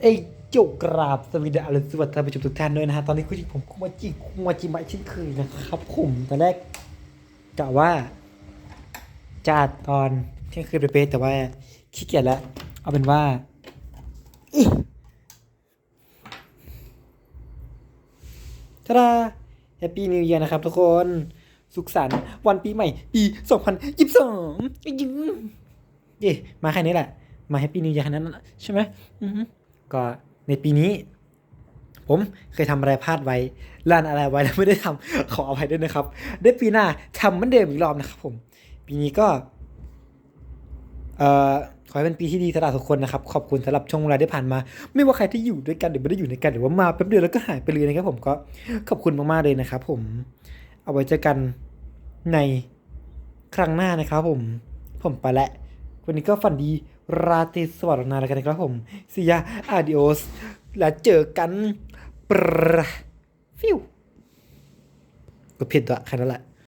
เอ้ยจุกราบสวัสดีอรุณสวัสดิ์ท่านผู้ชมทุกท่านด้วยนะฮะ ตอนนี้คุณผมคุมาจิคุมาจิมะเช่นเคยนะครับผมตอนแรกกะว่าจะอัดตอนเที่ยงคืนเป๊ะๆแต่ว่าขี้เกียจแล้ว เอาเป็นว่าอิทาดาแฮปปี้นิว e ย r นะครับทุกคน สุขสันต์วันปีใหม่ ปี 2022ยิ้มเย่มาแค่นี้แหละ มาแฮปปี้นิว e ย r แค่นั้นน่ะใช่ไหมอือฮึ ก็ในปีนี้ ผมเคยทำอะไรพลาดไว้ลานอะไรไว้แล้วไม่ได้ทำขออภัยด้วยนะครับ ได้ปีหน้าทำเหมือนเดิมอีกรอบนะครับผม ปีนี้ก็เอ่อขอให้เป็นปีที่ดีสำหรับทุกคนนะครับ ขอบคุณสำหรับช่วงเวลาที่ผ่านมา ไม่ว่าใครที่อยู่ด้วยกันหรือไม่ได้อยู่ในกันหรือว่ามาแป๊บเดียวแล้วก็หายไปเลยนะครับผมก็ขอบคุณมากๆเลยนะครับผม เอาไว้เจอกันในครั้งหน้านะครับผม ผมไปแล้ว วันนี้ก็ฝันดีราตรีสวัสดิ์นาแล้วกันนะครับผมซียาอาดิโอส แล้วเจอกันปรฟิวก็ผิดตัวแค่นั้นแหละ